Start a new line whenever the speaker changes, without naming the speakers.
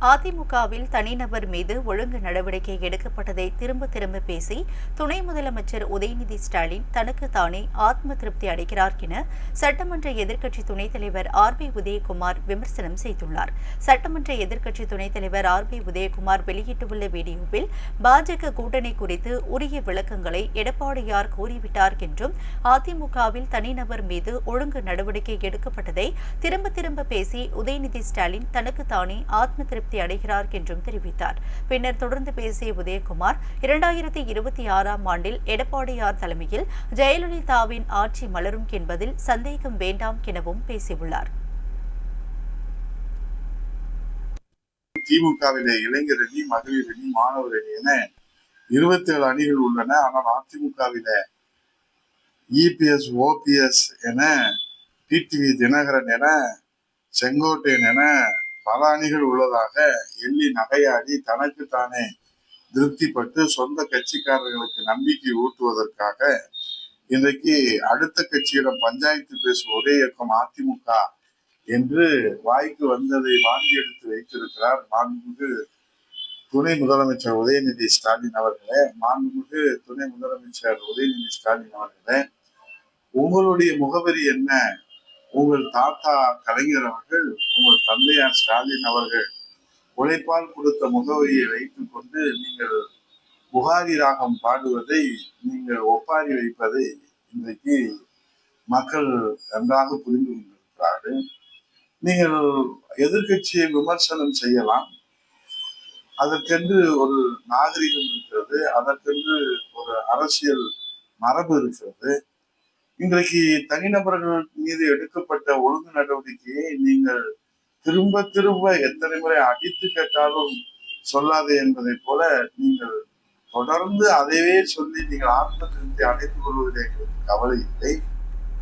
அதிமுகவில் தனிநபர் மீது ஒழுங்கு நடவடிக்கை எடுக்கப்பட்டதை திரும்ப திரும்ப பேசி துணை முதலமைச்சர் உதயநிதி ஸ்டாலின் தனக்கு தானே ஆத்ம திருப்தி அடைகிறார் என சட்டமன்ற எதிர்க்கட்சி துணைத் தலைவர் ஆர் பி உதயகுமார் விமர்சனம் செய்துள்ளார். சட்டமன்ற எதிர்க்கட்சி துணைத் தலைவர் ஆர் பி உதயகுமார் வெளியிட்டுள்ள வீடியோவில் பாஜக கூட்டணி குறித்து உரிய விளக்கங்களை எடப்பாடியார் கூறிவிட்டார் என்றும் அதிமுகவில் தனிநபர் மீது ஒழுங்கு நடவடிக்கை எடுக்கப்பட்டதை திரும்ப திரும்ப பேசி உதயநிதி ஸ்டாலின் தனக்கு தானே ஆத்ம திருப்தி அடைகிறார் என்றும் தெரிவித்தார். பின்னர் தொடர்ந்து பேசிய உதயகுமார் இரண்டாயிரத்தி இருபத்தி ஆறாம் ஆண்டில் எடப்பாடியார் தலைமையில் ஜெயலலிதாவின் ஆட்சி மலரும் என்பதில் சந்தேகம் வேண்டாம் எனவும் பேசியுள்ளார்.
திமுகவிலே இளைஞர் அணி மகளிர் அணி மாணவர் அணி என இருபத்தி ஏழு அணிகள் உள்ளன. ஆனால் அதிமுகவில இபிஎஸ் ஓபிஎஸ் என டிடிவி தினகரன் என செங்கோட்டையன் என பல அணிகள் உள்ளதாக எள்ளி நகையாடி தனக்கு தானே திருப்திப்பட்டு சொந்த கட்சிக்காரர்களுக்கு நம்பிக்கை ஊட்டுவதற்காக இன்றைக்கு அடுத்த கட்சியிடம் பஞ்சாயத்து பேசும் ஒரே இயக்கம் அதிமுக என்று வாய்க்கு வந்ததை வாங்கி எடுத்து வைத்திருக்கிறார் மாண்புமிகு துணை முதலமைச்சர் உதயநிதி ஸ்டாலின் அவர்களே. மாண்புமிகு துணை முதலமைச்சர் உதயநிதி ஸ்டாலின் அவர்களே உங்களுடைய முகவரி என்ன? உங்கள் தாத்தா கலைஞர் அவர்கள் உங்கள் தந்தையார் ஸ்டாலின் அவர்கள் உழைப்பால் கொடுத்த முகவரியை வைத்துக் கொண்டு நீங்கள் புகாரி ராகம் பாடுவதை நீங்கள் ஒப்பாரி வைப்பதை இன்றைக்கு மக்கள் நன்றாக புரிந்து கொண்டிருக்கிறார்கள். நீங்கள் எதிர்க்கட்சியை விமர்சனம் செய்யலாம். அதற்கென்று ஒரு நாகரிகம் இருக்கிறது. அதற்கென்று ஒரு அரசியல் மரபு இருக்கிறது. இன்றைக்கு தனிநபர்கள் மீது எடுக்கப்பட்ட ஒழுங்கு நடவடிக்கையை நீங்கள் திரும்ப திரும்ப எத்தனை முறை அடித்து கேட்டாலும் சொல்லாது என்பதை போல நீங்கள் தொடர்ந்து அதையே சொல்லி நீங்கள் ஆத்ம திருப்தி அடைத்துக் கொள்வதில் எங்களுக்கு கவலை இல்லை.